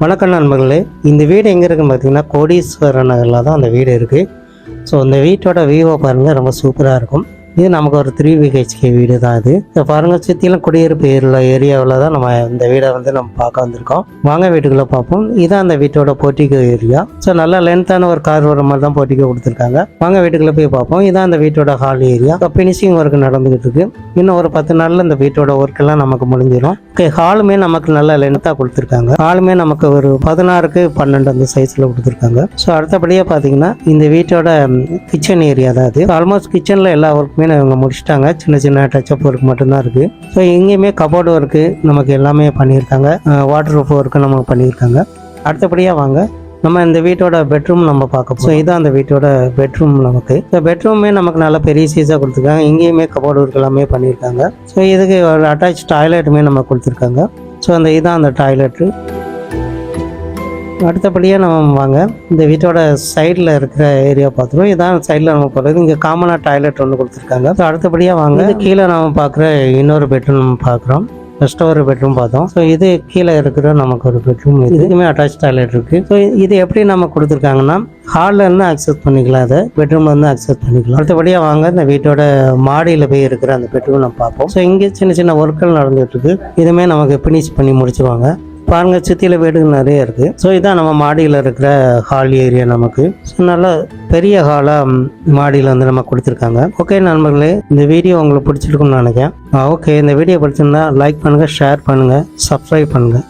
வணக்கம் நண்பர்களே இந்த வீடு எங்கே இருக்குன்னு பார்த்தீங்கன்னா கோடீஸ்வரர் நகரில் தான் அந்த வீடு இருக்குது ஸோ அந்த வீட்டோட வியூவை பாருங்கள் ரொம்ப சூப்பராக இருக்கும். இது நமக்கு ஒரு த்ரீ பிஹெச்கே வீடு தான் இது. இதை பாருங்கள் சுற்றிலும் குடியிருப்பு ஏரியா ஏரியாவில் தான் நம்ம இந்த வீடை வந்து நம்ம பார்க்க வந்திருக்கோம். வாங்க வீட்டுக்குள்ளே பார்ப்போம். இதான் அந்த வீட்டோட போர்ட்டிகோ ஏரியா. ஸோ நல்லா லென்த்தான ஒரு கார் வர மாதிரி தான் போட்டிக்கு கொடுத்துருக்காங்க. வாங்க வீட்டுக்குள்ளே போய் பார்ப்போம். இதான் அந்த வீட்டோட ஹால் ஏரியா இப்போ ஃபினிஷிங் ஒர்க் நடந்துகிட்டு இருக்கு. இன்னும் ஒரு பத்து நாளில் இந்த வீட்டோட ஒர்க் எல்லாம் நமக்கு முடிஞ்சிடும் ஓகே ஹாலுமே நமக்கு நல்ல லென்த்தாக கொடுத்துருக்காங்க. ஹாலுமே நமக்கு ஒரு பதினாறுக்கு பன்னெண்டு அந்த சைஸில் கொடுத்துருக்காங்க. ஸோ அடுத்தபடியாக பார்த்தீங்கன்னா இந்த வீட்டோட கிச்சன் ஏரியா தான் அது ஆல்மோஸ்ட் கிச்சனில் எல்லா ஒர்க்குமே இவங்க முடிச்சிட்டாங்க. சின்ன சின்ன டச்சப் ஒர்க் மட்டும்தான் இருக்குது ஸோ இங்கேயுமே கபோர்டு ஒர்க்கு நமக்கு எல்லாமே பண்ணியிருக்காங்க. வாட்டர் ப்ரூஃப் ஒர்க்கு நமக்கு பண்ணியிருக்காங்க. அடுத்தபடியாக வாங்க. நம்ம இந்த வீட்டோட பெட்ரூம் நம்ம பார்க்க ஸோ இதுதான் அந்த வீட்டோட பெட்ரூம் நமக்கு. ஸோ பெட்ரூமே நமக்கு நல்ல பெரிய சீஸாக கொடுத்துருக்காங்க. இங்கேயுமே கபோர்டு ஒர்க் எல்லாமே பண்ணியிருக்காங்க. ஸோ இதுக்கு ஒரு அட்டாச் டாய்லெட்டுமே நம்ம கொடுத்துருக்காங்க. ஸோ அந்த இதுதான் அந்த டாய்லெட்டு அடுத்தபடியாக நம்ம வாங்க. இந்த வீட்டோட சைடில் இருக்கிற ஏரியா பார்த்துருவோம். இதான் சைடில் நம்ம போகிறது இங்கே காமனாக டாய்லெட் ஒன்று கொடுத்துருக்காங்க. ஸோ அடுத்தபடியாக வாங்க. இது கீழே நம்ம பார்க்குற இன்னொரு பெட்ரூம் நம்ம பார்க்குறோம். ஃபஸ்ட்டு ஒரு பெட்ரூம் பார்த்தோம். ஸோ இது கீழே இருக்கிற நமக்கு ஒரு பெட்ரூம் இதுக்குமே அட்டாச் டாய்லெட் இருக்குது ஸோ இது எப்படி நம்ம கொடுத்துருக்காங்கன்னா ஹாலில் இருந்து அக்சஸ் பண்ணிக்கலாம். அதை பெட்ரூம்ல இருந்து அக்சஸ் பண்ணிக்கலாம். அடுத்தபடியாக வாங்க. இந்த வீட்டோட மாடியில் போய் இருக்கிற அந்த பெட்ரூம் நம்ம பார்ப்போம். ஸோ இங்கே சின்ன சின்ன ஒர்க்கள் நடந்துகிட்டு இருக்கு. இதுவுமே நமக்கு ஃபினிஷ் பண்ணி முடிச்சிருவாங்க. பாருங்க சுற்றியில் வீடுகள் நிறைய இருக்குது ஸோ இதான் நம்ம மாடியில் இருக்கிற ஹால் ஏரியா நமக்கு. ஸோ நல்லா பெரிய ஹாலாக மாடியில் வந்து நம்ம கொடுத்துருக்காங்க. ஓகே நண்பர்களே இந்த வீடியோ உங்களுக்கு பிடிச்சிருக்கும்னு நினைக்கிறேன். ஓகே இந்த வீடியோ பிடிச்சிருந்தா லைக் பண்ணுங்கள் ஷேர் பண்ணுங்கள் சப்ஸ்கிரைப் பண்ணுங்கள்